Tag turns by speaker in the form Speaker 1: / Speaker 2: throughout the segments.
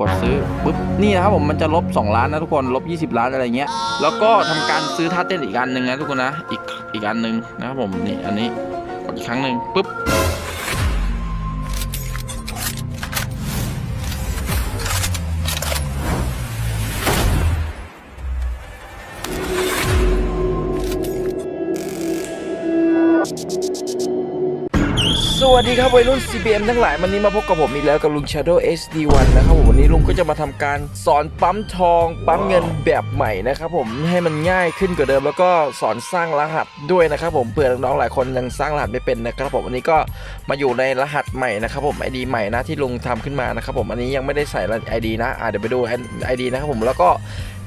Speaker 1: กดซื้อปุ๊บนี่นะครับผมมันจะลบ 2 ล้านนะทุกคนลบ 20 ล้านอะไรเงี้ยแล้วก็ทำการซื้อท่าเต้นอีกอันหนึ่งนะทุกคนนะอีกอีกอันหนึ่งนะครับผมนี่อันนี้กดอีกครั้งหนึ่งปุ๊บ วัสดีครับวัยรุ่น CBM ทั้งหลายวันนี้มาพบกับผมอีกแล้วกับลุง Shadow SD1 นะครับผมวันนี้ลุงก็จะมาทำการสอนปั๊มทองปั๊มเงินแบบใหม่นะครับผมให้มันง่ายขึ้นกว่าเดิม แล้วก็สอนสร้างรหัสด้วยนะครับผมเผื่อน้องๆหลายคนยังสร้างรหัสไม่เป็นนะครับผมวันนี้ก็มาอยู่ในรหัสใหม่นะครับผม ID ใหม่นะที่ลุงทำขึ้นมานะครับผมอันนี้ยังไม่ได้ใส่ ID นะอะเดี๋ยวไปดู ID นะครับผมแล้วก็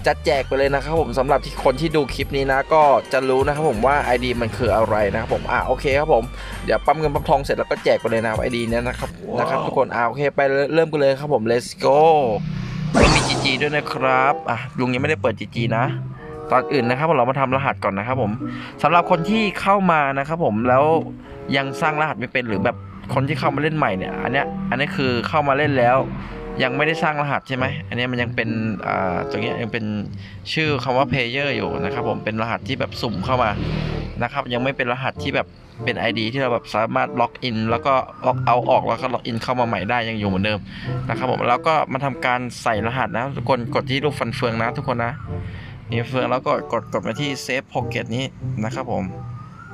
Speaker 1: จะแจกไปเลยนะครับผมสำหรับที่คนที่ดูคลิปนี้นะ ก็จะรู้นะครับผมว่า ID มันคืออะไรนะครับผมอะโอเคครับผมเดี๋ยวปั๊มเงินปั๊มทองเสร็จแล้วก็แจกไปเลยนะไอดีเนี่ยนะครับนะครับทุกคนอ่าโอเคไปเริ่มกันเลยครับผม let's go ต้องมี GG ด้วยนะครับอะลุงยังไม่ได้เปิด GG นะตอนอื่นนะครับเรามาทำรหัสก่อนนะครับผมสำหรับคนที่เข้ามานะครับผมแล้วยังสร้างรหัสไม่เป็นหรือแบบคนที่เข้ามาเล่นใหม่เนี่ย อันเนี้ยอันนี้คือเข้ามาเล่นแล้ว ยังไม่ได้สร้างรหัสใช่ไหม อันนี้มันยังเป็นอ่าตรงนี้ยังเป็นชื่อคำว่า player อยู่นะครับผมเป็นรหัสที่แบบสุ่มเข้ามานะครับ ยังไม่เป็นรหัสที่แบบเป็น ID ที่เราแบบสามารถล็อกอินแล้วก็ล็อกเอาออกแล้วก็ล็อกอินเข้ามาใหม่ได้ยังอยู่เหมือนเดิมนะครับผมแล้วก็มาทำการใส่รหัสนะทุกคนกดที่รูปฟันเฟืองนะทุกคนนะนี่เฟืองแล้วก็กดกดมาที่เซฟพ็อกเก็ตนี้นะครับผม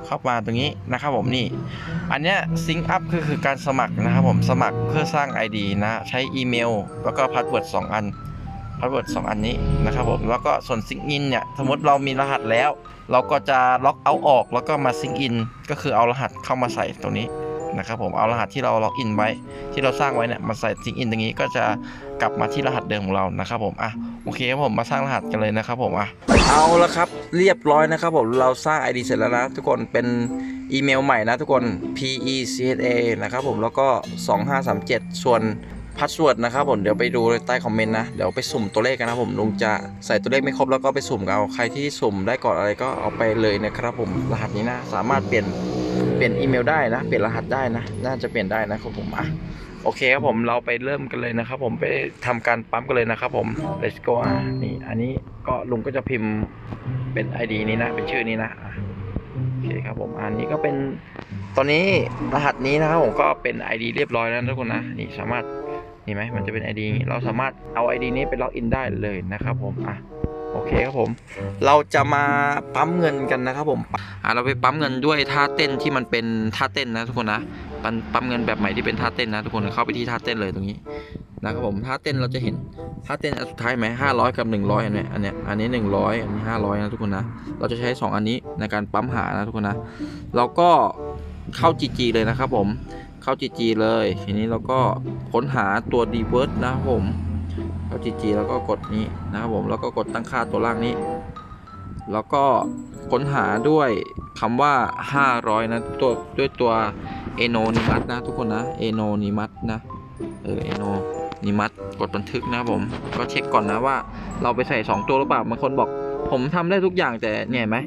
Speaker 1: เข้ามาตรงนี้นะครับผมนี่ อันเนี้ยซิงอัพคือคือการสมัครนะครับผมสมัครเพื่อสร้าง ID นะใช้อีเมล แล้วก็พาสเวิร์ด2อันพาสเวิร์ด2อันนี้นะครับผมแล้วก็ส่วนซิงอินเนี่ยสมมติเรามีรหัสแล้ว เราก็จะล็อกเอาออกแล้วก็มาซิงอินก็คือเอารหัสเข้ามาใส่ตรงนี้ นะครับผมเอารหัสที่เราล็อกอินไว้ ที่เราสร้างไว้เนี่ยมาใส่ซิงอินตรงนี้ก็จะกลับมาที่รหัสเดิมของเรานะครับผมอะโอเคครับผมมาสร้างรหัสกันเลยนะครับผมอะเอาละครับเรียบร้อยนะครับผมเราสร้าง ID เสร็จแล้วนะทุกคนเป็นอีเมลใหม่นะทุกคน p e c h a นะครับผมแล้วก็ 2537 ส่วนพาสเวิร์ดนะครับผมเดี๋ยวไปดูใต้คอมเมนต์นะ เดี๋ยวไปสุ่มตัวเลขกันนะผมลุงจะใส่ตัวเลขไม่ครบแล้วก็ไปสุ่มกันเอาใครที่สุ่มได้ก่อนอะไรก็เอาไปเลยนะครับผมรหัสนี้นะ สามารถเปลี่ยน เปลี่ยนอีเมลได้นะ เปลี่ยนรหัสได้นะ น่าจะเปลี่ยนได้นะครับผมอะโอเคครับผมเราไปเริ่มกันเลยนะครับ ผมไปทำการปั๊มกันเลยนะครับผม let's go อะนี่อันนี้ก็ลุงก็จะพิมพ์เป็น ID นี้นะ เป็นชื่อนี้นะอะโอเคครับผมอันนี้ก็เป็นตอนนี้รหัสนี้นะครับผมก็เป็น ID เรียบร้อยแล้วทุกคนนะนี่สามารถนี่ไหมมันจะเป็น ID อย่างนี้เราสามารถเอา ID นี้ไปล็อกอินได้เลยนะครับผมอะ โอเคครับผม เราจะมาปั๊มเงินกันนะครับผมอะเราไปปั๊มเงินด้วยท่าเต้นที่มันเป็นท่าเต้นนะทุกคนนะปั๊มปั๊มเงินแบบใหม่ที่เป็นท่าเต้นนะทุกคนเข้าไปที่ท่าเต้นเลยตรงนี้นะครับผมท่าเต้นเราจะเห็นท่าเต้นอันสุดท้ายไหมห้าร้อยกับหนึ่งร้อยอันนี้ยอันเนี้ยอันนี้หนึ่งร้อยอันนี้ห้าร้อยนะทุกคนนะเราจะใช้2อันนี้ในการปั๊มหานะทุกคนนะเราก็เข้า GG เลยนะครับผมเข้า GG เลยทีนี้เราก็ค้นหาตัว d w o r d นะครับผม เข้า GG แล้วก็กดนี้นะครับผมแล้วก็กดตั้งค่าตัวล่างนี้ แล้วก็ค้นหาด้วยคำว่า 500 นะตัวด้วยตัว Anonymous นะทุกคนนะ Anonymous นะเออ Anonymous กดบันทึกนะครับผมก็เช็คก่อนนะว่า เราไปใส่ 2 ตัวหรือเปล่าบางคนบอก ผมทำได้ทุกอย่างแต่เนี่ยไหม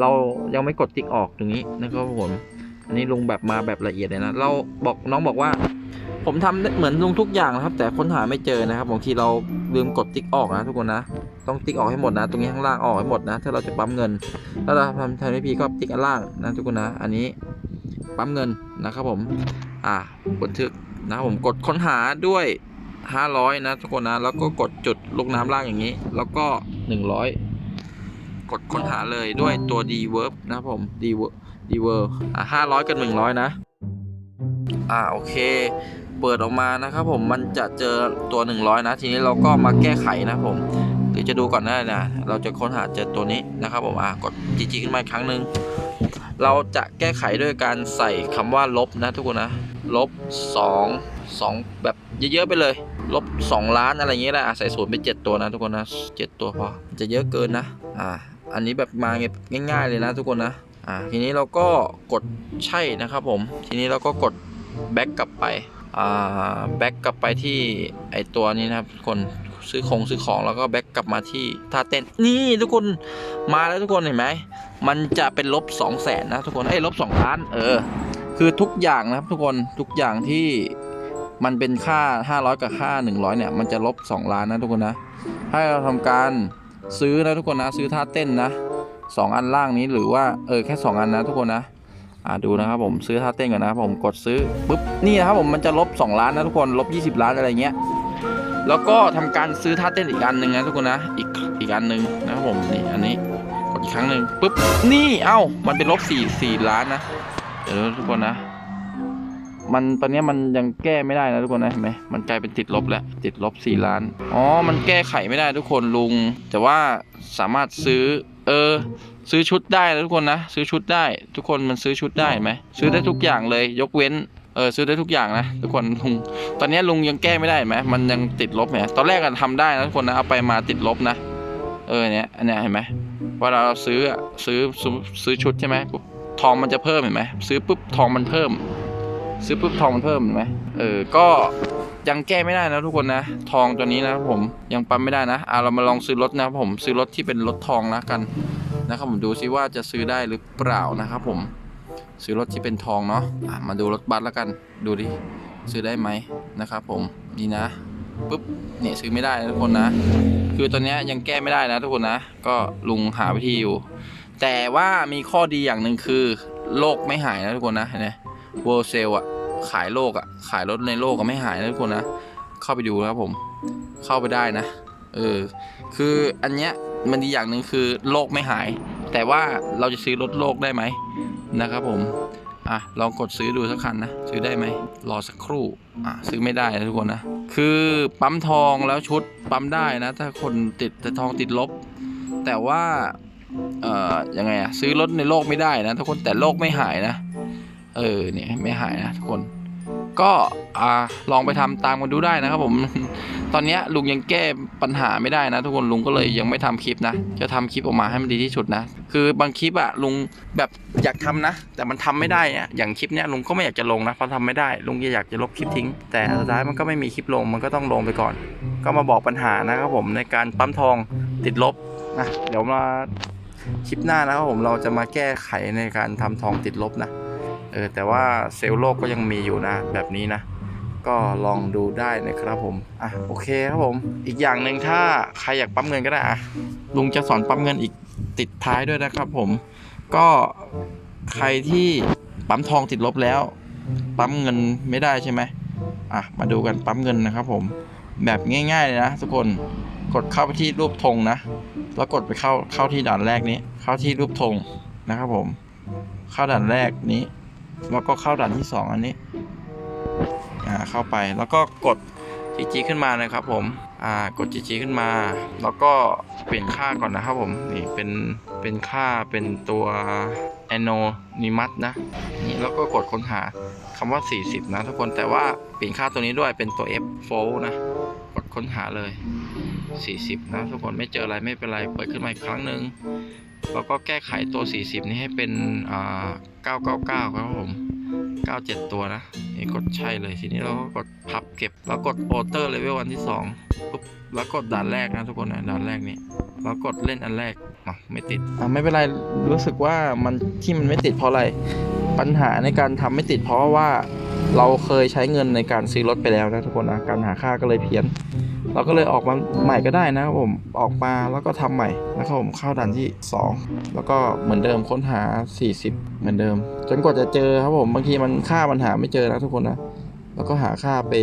Speaker 1: เรายังไม่กดติ๊กออกตรงนี้นะครับผมอันนี้ลุงแบบมาแบบละเอียดเลยนะเราบอกน้องบอกว่า ผมทำเหมือนลุงทุกอย่างนะครับ แต่ค้นหาไม่เจอนะครับบางทีเราลืมกดติ๊กออกนะทุกคนนะ ต้องติ๊กออกให้หมดนะ ตรงนี้ข้างล่างออกให้หมดนะ ถ้าเราจะปั๊มเงิน ถ้าเราทำทำไม่พีก็ติ๊กอันล่างนะทุกคนนะ อันนี้ปั๊มเงินนะครับผม อ่าบันทึกนะผมกดค้นหาด้วย 500 นะทุกคนนะ แล้วก็กดจุดลูกน้ำล่างอย่างนี้ แล้วก็ 100 กดค้นหาเลยด้วยตัว d verb นะครับผม d verb d verb อ่า500 กับ 100 นะ อ่าโอเค เปิดออกมานะครับผมมันจะเจอตัว 100 นะ ทีนี้เราก็มาแก้ไขนะผมหรือจะดูก่อนได้นะเราจะค้นหาเจอตัวนี้นะครับผมอ่ากด GG ขึ้นมาอีกครั้งหนึ่งเราจะแก้ไขด้วยการใส่คำว่าลบนะทุกคนนะลบ2 2 แบบเยอะๆไปเลย ลบ 2 ล้านอะไรอย่างเงี้ยแหละใส่ศูนย์ไป 7 ตัวนะทุกคนนะ 7 ตัวพอจะเยอะเกินนะอ่าอันนี้แบบมาง่ายๆเลยนะทุกคนนะอ่าทีนี้เราก็กดใช่นะครับผม ทีนี้เราก็กดแบ็กกลับไป แบ็กกลับไปที่ไอตัวนี้นะครับคนซื้อของซื้อของแล้วก็แบ็กกลับมาที่ท่าเต้นนี่ทุกคนมาแล้วทุกคนเห็นไหมมันจะเป็นลบ2 0 0แสนนะทุกคนเอ้ลบ2ล้านเออคือทุกอย่างนะครับทุกคนทุกอย่างที่มันเป็นค่า 500 กับค่า 100 เนี่ย มันจะลบ 2 ล้านนะทุกคนนะ ให้เราทำการซื้อนะทุกคนนะ ซื้อท่าเต้นนะ 2 อันล่างนี้หรือว่าเออแค่ 2 อันนะทุกคนนะ อ่าดูนะครับผมซื้อท่าเต้นก่อนนะครับผมกดซื้อปุ๊บนี่นะครับผมมันจะลบ 2 ล้านนะทุกคนลบ 20 ล้านอะไรเงี้ยแล้วก็ทำการซื้อท่าเต้นอีกอันหนึ่งนะทุกคนนะอีกอีกอันหนึ่งนะครับผมนี่อันนี้กดอีกครั้งหนึ่งปุ๊บนี่เอ้ามันเป็นลบ4 4ล้านนะเดี๋ยวทุกคนนะ มันตอนนี้มันยังแก้ไม่ได้นะทุกคนนะเห็นไหมมันกลายเป็นติดลบแล้วติดลบ 4 ล้านอ๋อมันแก้ไขไม่ได้ทุกคนลุง แต่ว่าสามารถซื้อเออ ซื้อชุดได้นะทุกคนนะ ซื้อชุดได้ ทุกคนมันซื้อชุดได้เห็นไหมซื้อได้ทุกอย่างเลย ยกเว้นเออซื้อได้ทุกอย่างนะทุกคนลุงตอนเนี้ยลุงยังแก้ไม่ได้เห็นไหมมันยังติดลบไหมตอนแรกกันทำได้นะทุกคนนะเอาไปมาติดลบนะ เออเนี้ยอันเนี้ยเห็นไหมเวลาเราซื้ออะซื้อซื้อซื้อชุดใช่ไหมปุ๊บทองมันจะเพิ่มเห็นไหมซื้อปุ๊บทองมันเพิ่ม ซื้อปุ๊บทองมันเพิ่มเห็นไหมเออก็ยังแก้ไม่ได้นะทุกคนนะ ทองตัวนี้นะครับผมยังปั๊มไม่ได้นะอะเรามาลองซื้อรถนะครับผมซื้อรถที่เป็นรถทองนะกัน นะครับผมดูซิว่าจะซื้อได้หรือเปล่านะครับผมซื้อรถที่เป็นทองเนาะะมาดูรถบัสแล้วกันดูดิซื้อได้ไหมนะครับผมนี่นะปุ๊บเนี่ยซื้อไม่ได้นะทุกคนนะ คือตอนนี้ยังแก้ไม่ได้นะทุกคนนะ ก็ลุงหาวิธีอยู่ แต่ว่ามีข้อดีอย่างหนึ่งคือโลกไม่หายนะทุกคนนะเห็นไหมเวิร์เซลอะขายโลกอะขายรถในโลกก็ไม่หายนะทุกคนนะ เข้าไปดูนะครับผม เข้าไปได้นะ เออ คืออันเนี้ย มันดีอย่างหนึ่งคือโลกไม่หาย แต่ว่าเราจะซื้อรถโลกได้ไหมนะครับผมอะลองกดซื้อดูสักคันนะซื้อได้ไหมรอสักครู่อะซื้อไม่ได้นะทุกคนนะคือปั๊มทองแล้วชุดปั๊มได้นะ ถ้าคนติดแต่ทองติดลบ แต่ว่าเอ่อยังไงอะซื้อรถในโลกไม่ได้นะทุกคนแต่โลกไม่หายนะ เออเนี่ยไม่หายนะทุกคน ก็อ่าลองไปทำตามกันดูได้นะครับผม ตอนเนี้ยลุงยังแก้ปัญหาไม่ได้นะ ทุกคนลุงก็เลยยังไม่ทำคลิปนะ จะทำคลิปออกมาให้มันดีที่สุดนะ คือบางคลิปอะลุงแบบอยากทำนะ แต่มันทำไม่ได้อะอย่างคลิปเนี้ยลุงก็ไม่อยากจะลงนะเพราะทำไม่ได้ ลุงอยากจะลบคลิปทิ้ง แต่สุดท้ายมันก็ไม่มีคลิปลงมันก็ต้องลงไปก่อน ก็มาบอกปัญหานะครับผมในการปั๊มทองติดลบนะเดี๋ยวมาคลิปหน้านะครับผมเราจะมาแก้ไขในการทำทองติดลบนะเออแต่ว่าเซลล์โลกก็ยังมีอยู่นะแบบนี้นะ ก็ลองดูได้นะครับผมอะโอเคครับผม อีกอย่างหนึ่งถ้าใครอยากปั๊มเงินก็ได้อะลุงจะสอนปั๊มเงินอีกติดท้ายด้วยนะครับ ผม ก็ใครที่ปั๊มทองติดลบแล้ว ปั๊มเงินไม่ได้ใช่ไหมอะมาดูกันปั๊มเงินนะครับ ผมแบบง่ายๆเลยนะทุกคนกดเข้าไปที่รูปธงนะ แล้วกดไปเข้าเข้าที่ด่านแรกนี้ เข้าที่รูปธงนะครับผม เข้าด่านแรกนี้ แล้วก็เข้าด่านที่สองอันนี้ อ่าเข้าไปแล้วก็กด GG ขึ้นมานะครับผมอ่ากด GG ขึ้นมา แล้วก็เปลี่ยนค่าก่อนนะครับผมนี่เป็นเป็นค่าเป็นตัว anonymous นะนี่แล้วก็กดค้นหาคำว่า 40 นะทุกคนแต่ว่าเปลี่ยนค่าตัวนี้ด้วยเป็นตัว F f o นะ กดค้นหาเลย 40 นะทุกคนไม่เจออะไรไม่เป็นไร เปิดขึ้นมาอีกครั้งหนึ่งแล้วก็แก้ไขตัว 40 นี้ให้เป็นอ่า999 ครับผม 97 ตัวนะนี่กดใช่เลยทีนี้เราก็กดพับเก็บ แล้วกดโอเตอร์เลเวลวันที่2ปุ๊บแล้วกดด่านแรกนะทุกคนนะด่านแรกนี้แล้วกดเล่นอันแรกอะไม่ติดอะไม่เป็นไรรู้สึกว่ามันที่มันไม่ติดเพราะอะไรปัญหาในการทำไม่ติดเพราะว่าเราเคยใช้เงินในการซื้อรถไปแล้วนะทุกคนนะการหาค่าก็เลยเพี้ยน เราก็เลยออกมาใหม่ก็ได้นะครับผมออกมาแล้วก็ทำใหม่นะครับผมเข้าด่านที่ 2 แล้วก็เหมือนเดิมค้นหา 40 เหมือนเดิม จนกว่าจะเจอครับผมบางทีมันค่ามันหาไม่เจอนะทุกคนนะแล้วก็หาค่าไป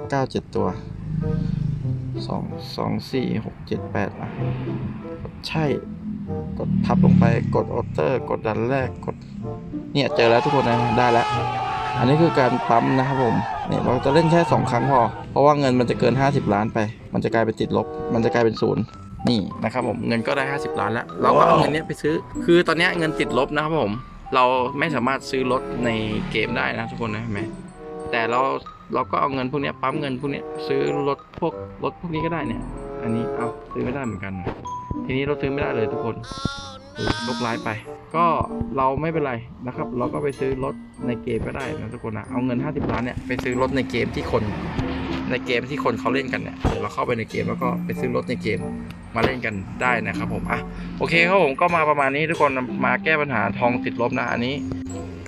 Speaker 1: 97 ตัว 2 2 4 6 7 8อะกดใช่กดทับลงไปกดออเตอร์ กดดันแรกกดเนี่ยเจอแล้วทุกคนนะได้แล้ว อันนี้คือการปั๊มนะครับผมเนี่ยเราจะเล่นแค่ 2 ครั้งพอ เพราะว่าเงินมันจะเกิน 50 ล้านไป มันจะกลายเป็นติดลบ มันจะกลายเป็นศูนย์นี่นะครับผมเงินก็ได้ 50 ล้านแล้ว เราก็เอาเงินนี้ไปซื้อ คือตอนนี้เงินติดลบนะครับผม เราไม่สามารถซื้อรถในเกมได้นะทุกคนนะเห็นไหมแต่เราเราก็เอาเงินพวกนี้ปั๊มเงินพวกนี้ซื้อรถพวกรถพวกนี้ก็ได้เนี่ย อันนี้เอาซื้อไม่ได้เหมือนกันทีนี้เราซื้อไม่ได้เลยทุกคน ลบร้ายไป ก็เราไม่เป็นไรนะครับ เราก็ไปซื้อรถในเกมก็ได้นะทุกคนนะเอาเงิน 50 ล้านเนี่ยไปซื้อรถในเกมที่คนในเกมที่คนเขาเล่นกันเนี่ยเดี๋ยวเราเข้าไปในเกมแล้วก็ไปซื้อรถในเกมมาเล่นกันได้นะครับผมอะโอเคครับผมก็มาประมาณนี้ทุกคนมาแก้ปัญหาทองติดลบนะอันนี้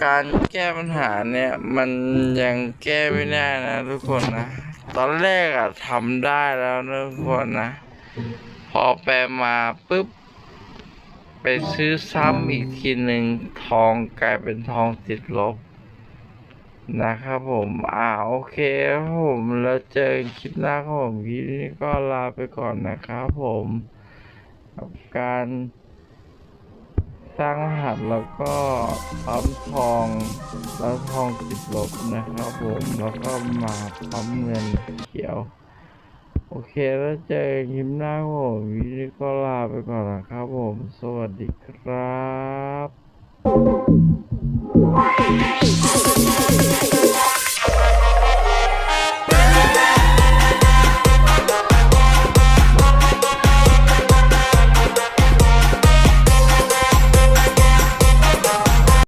Speaker 1: การแก้ปัญหาเนี่ยมันยังแก้ไม่ได้นะทุกคนนะตอนแรกอะทำได้แล้วนะทุกคนนะ พอไปมาปุ๊บ ไปซื้อซ้ำอีกทีหนึ่งทองกลายเป็นทองติดลบ นะครับผม อ่าโอเคครับผมแล้วเจอคลิปหน้าครับผมคลิปนี้ก็ลาไปก่อนนะครับผมกับการสร้างรหัสแล้วก็ปั๊มทองแล้วทองติดลบนะครับผมแล้วก็มาปั๊มเงินเขียว โอเคแล้วเจอคลิปหน้าครับผมคลิปนี้ก็ลา ไปก่อนนะครับผม สวัสดีครับ